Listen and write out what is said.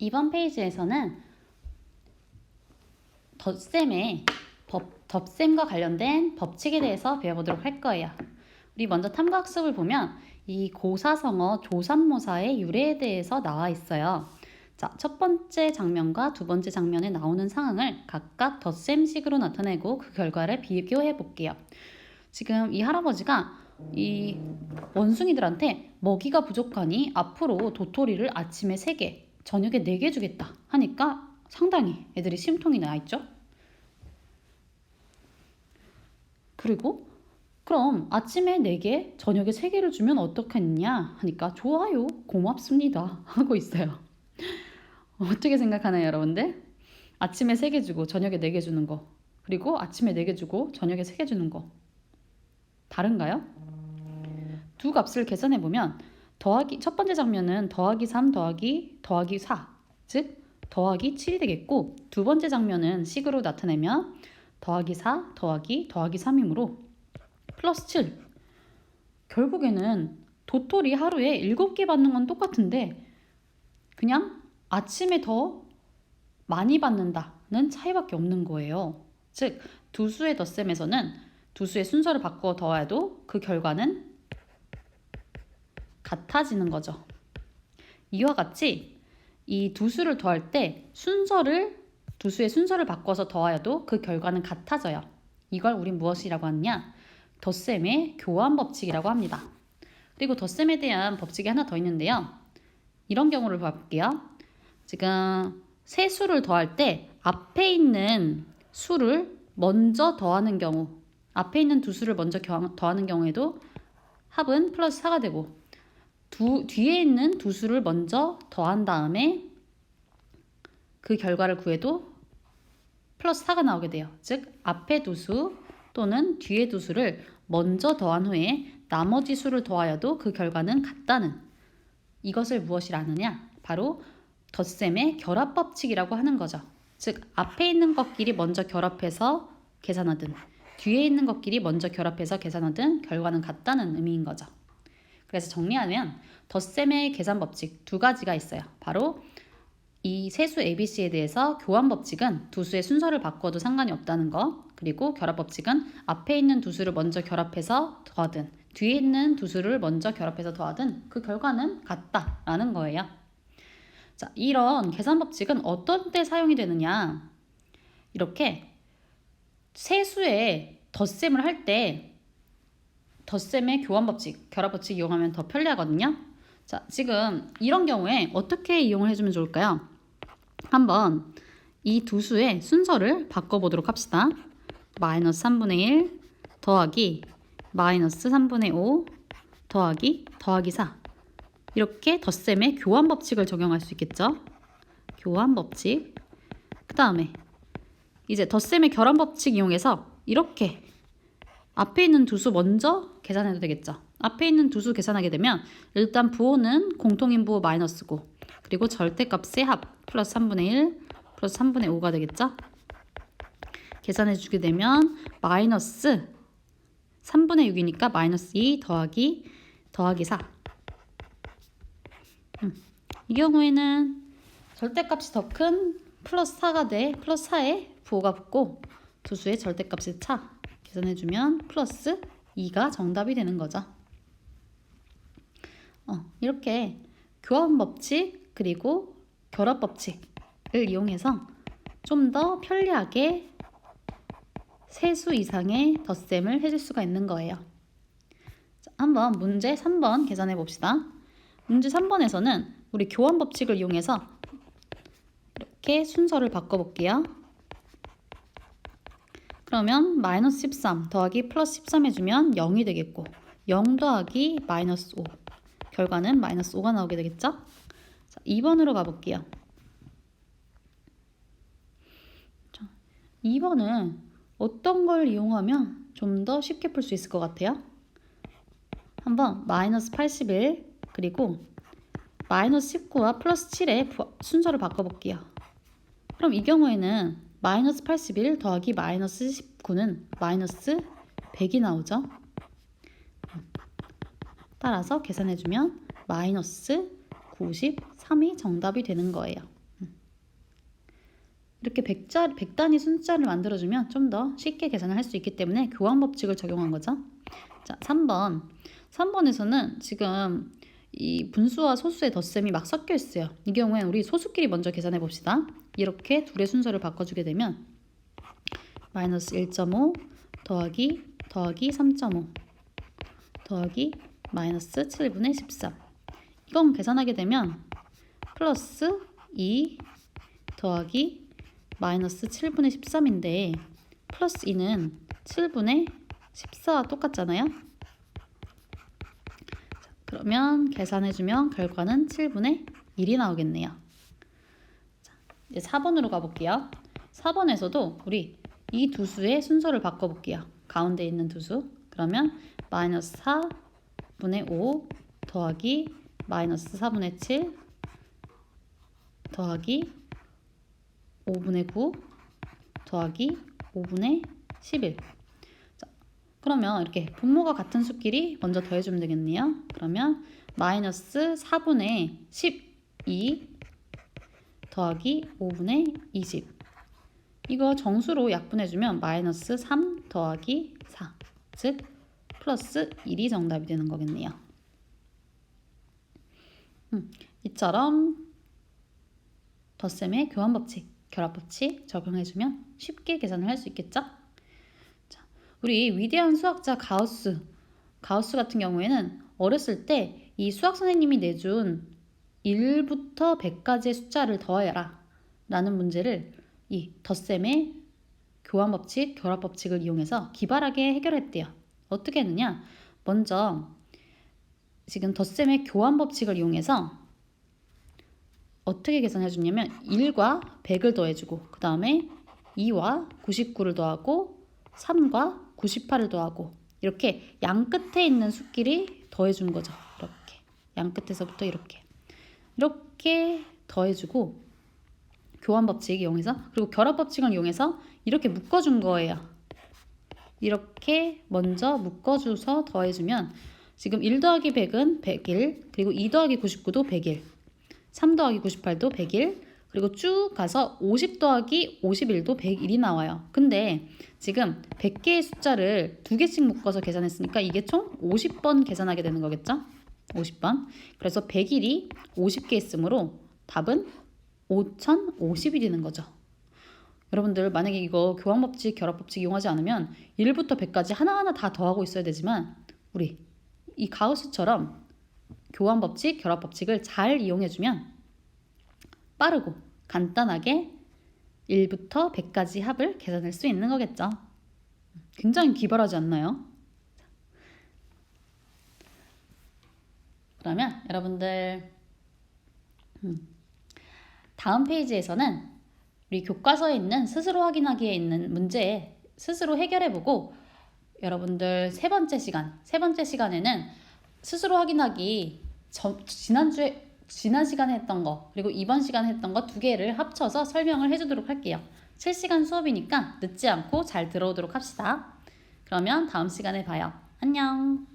이번 페이지에서는 덧셈의 법, 덧셈과 관련된 법칙에 대해서 배워보도록 할 거예요. 우리 먼저 탐구학습을 보면 이 고사성어 조삼모사의 유래에 대해서 나와 있어요. 자, 첫 번째 장면과 두 번째 장면에 나오는 상황을 각각 덧셈식으로 나타내고 그 결과를 비교해 볼게요. 지금 이 할아버지가 이 원숭이들한테 먹이가 부족하니 앞으로 도토리를 아침에 3개, 저녁에 4개 주겠다 하니까 상당히 애들이 심통이 나 있죠. 그리고 그럼 아침에 4개, 저녁에 3개를 주면 어떻겠냐 하니까 좋아요, 고맙습니다 하고 있어요. 어떻게 생각하나요, 여러분들? 아침에 3개 주고 저녁에 4개 주는 거. 그리고 아침에 4개 주고 저녁에 3개 주는 거. 다른가요? 두 값을 계산해 보면 더하기 첫 번째 장면은 더하기 3 더하기 더하기 4. 즉 더하기 7이 되겠고 두 번째 장면은 식으로 나타내면 더하기 4 더하기 더하기 3이므로 플러스 7. 결국에는 도토리 하루에 7개 받는 건 똑같은데 그냥 아침에 더 많이 받는다는 차이밖에 없는 거예요. 즉, 두 수의 덧셈에서는 두 수의 순서를 바꿔 더해도 그 결과는 같아지는 거죠. 이와 같이 이 두 수를 더할 때 순서를 두 수의 순서를 바꿔서 더하여도 그 결과는 같아져요. 이걸 우린 무엇이라고 하느냐? 덧셈의 교환 법칙이라고 합니다. 그리고 덧셈에 대한 법칙이 하나 더 있는데요. 이런 경우를 봐볼게요. 지금 세 수를 더할 때 앞에 있는 수를 먼저 더하는 경우, 앞에 있는 두 수를 먼저 더하는 경우에도 합은 플러스 4가 되고 두, 뒤에 있는 두 수를 먼저 더한 다음에 그 결과를 구해도 플러스 4가 나오게 돼요. 즉 앞에 두 수 또는 뒤에 두 수를 먼저 더한 후에 나머지 수를 더하여도 그 결과는 같다는 이것을 무엇이라 하느냐? 바로 덧셈의 결합 법칙이라고 하는 거죠. 즉 앞에 있는 것끼리 먼저 결합해서 계산하든 뒤에 있는 것끼리 먼저 결합해서 계산하든 결과는 같다는 의미인 거죠. 그래서 정리하면 덧셈의 계산 법칙 두 가지가 있어요. 바로 이 세수 ABC에 대해서 교환 법칙은 두 수의 순서를 바꿔도 상관이 없다는 거. 그리고 결합 법칙은 앞에 있는 두 수를 먼저 결합해서 더하든 뒤에 있는 두 수를 먼저 결합해서 더하든 그 결과는 같다라는 거예요. 자, 이런 계산 법칙은 어떤 때 사용이 되느냐? 이렇게 세수의 덧셈을 할 때 덧셈의 교환 법칙, 결합 법칙 이용하면 더 편리하거든요. 자, 지금 이런 경우에 어떻게 이용을 해주면 좋을까요? 한번 이 두 수의 순서를 바꿔보도록 합시다. 마이너스 3분의 1 더하기 마이너스 3분의 5 더하기 더하기 4 이렇게 덧셈의 교환 법칙을 적용할 수 있겠죠. 교환 법칙. 그 다음에 이제 덧셈의 결합 법칙 이용해서 이렇게 앞에 있는 두수 먼저 계산해도 되겠죠. 앞에 있는 두 수 계산하게 되면 일단 부호는 공통인부호 마이너스고 그리고 절대값의 합 플러스 3분의 1 플러스 3분의 5가 되겠죠. 계산해 주게 되면 마이너스 3분의 6이니까 마이너스 2 더하기 더하기 4 음, 이 경우에는 절대값이 더 큰 플러스 4가 돼 플러스 4에 부호가 붙고 두 수의 절대값의 차 계산해주면 플러스 2가 정답이 되는 거죠. 어, 이렇게 교환 법칙 그리고 결합 법칙을 이용해서 좀 더 편리하게 세수 이상의 덧셈을 해줄 수가 있는 거예요. 자, 한번 문제 3번 계산해 봅시다. 문제 3번에서는 우리 교환 법칙을 이용해서 이렇게 순서를 바꿔 볼게요. 그러면 마이너스 13 더하기 플러스 13 해주면 0이 되겠고 0 더하기 마이너스 5 결과는 마이너스 5가 나오게 되겠죠? 자, 2번으로 가볼게요. 자, 2번은 어떤 걸 이용하면 좀 더 쉽게 풀 수 있을 것 같아요? 한번 마이너스 81 그리고 마이너스 19와 플러스 7의 순서를 바꿔볼게요. 그럼 이 경우에는 마이너스 81 더하기 마이너스 19는 마이너스 100이 나오죠. 따라서 계산해주면 마이너스 93이 정답이 되는 거예요. 이렇게 100자, 100단위 숫자를 만들어주면 좀 더 쉽게 계산을 할 수 있기 때문에 교환 법칙을 적용한 거죠. 자, 3번. 3번에서는 지금 이 분수와 소수의 덧셈이 막 섞여 있어요. 이 경우엔 우리 소수끼리 먼저 계산해 봅시다. 이렇게 둘의 순서를 바꿔주게 되면 마이너스 1.5 더하기 더하기 3.5 더하기 마이너스 7분의 13 이건 계산하게 되면 플러스 2 더하기 마이너스 7분의 13인데 플러스 2는 7분의 14와 똑같잖아요. 자, 그러면 계산해주면 결과는 7분의 1이 나오겠네요. 자, 이제 4번으로 가볼게요. 4번에서도 우리 이 두 수의 순서를 바꿔볼게요. 가운데 있는 두 수. 그러면 마이너스 4분의 5 더하기 마이너스 4분의 7 더하기 5분의 9 더하기 5분의 11. 자, 그러면 이렇게 분모가 같은 수끼리 먼저 더해주면 되겠네요. 그러면 마이너스 4분의 12 더하기 5분의 20. 이거 정수로 약분해주면 마이너스 3 더하기 4. 즉 플러스 1이 정답이 되는 거겠네요. 음, 이처럼 덧셈의 교환 법칙, 결합 법칙 적용해주면 쉽게 계산을 할 수 있겠죠? 자, 우리 위대한 수학자 가우스, 가우스 같은 경우에는 어렸을 때 이 수학 선생님이 내준 1부터 100까지의 숫자를 더해라 라는 문제를 이 덧셈의 교환 법칙, 결합 법칙을 이용해서 기발하게 해결했대요. 어떻게 했느냐? 먼저 지금 덧셈의 교환 법칙을 이용해서 어떻게 계산해 주냐면 1과 100을 더해 주고 그 다음에 2와 99를 더하고 3과 98을 더하고 이렇게 양 끝에 있는 수끼리 더해주는 거죠. 이렇게 양 끝에서부터 이렇게 이렇게 더해주고 교환 법칙 이용해서 그리고 결합 법칙을 이용해서 이렇게 묶어준 거예요. 이렇게 먼저 묶어줘서 더해주면 지금 1 더하기 100은 101 그리고 2 더하기 99도 101 3 더하기 98도 101 그리고 쭉 가서 50 더하기 51도 101이 나와요. 근데 지금 100개의 숫자를 두 개씩 묶어서 계산했으니까 이게 총 50번 계산하게 되는 거겠죠? 50번. 그래서 101이 50개 있으므로 답은 5050이 되는 거죠. 여러분들 만약에 이거 교환법칙, 결합법칙 이용하지 않으면 1부터 100까지 하나하나 다 더하고 있어야 되지만 우리 이 가우스처럼 교환법칙, 결합법칙을 잘 이용해주면 빠르고 간단하게 1부터 100까지 합을 계산할 수 있는 거겠죠. 굉장히 기발하지 않나요? 그러면 여러분들 음, 다음 페이지에서는 우리 교과서에 있는 스스로 확인하기에 있는 문제 스스로 해결해보고 여러분들 세 번째 시간 세 번째 시간에는 스스로 확인하기 저, 지난주에 지난 시간에 했던 거 그리고 이번 시간에 했던 거 두 개를 합쳐서 설명을 해주도록 할게요. 실시간 수업이니까 늦지 않고 잘 들어오도록 합시다. 그러면 다음 시간에 봐요. 안녕.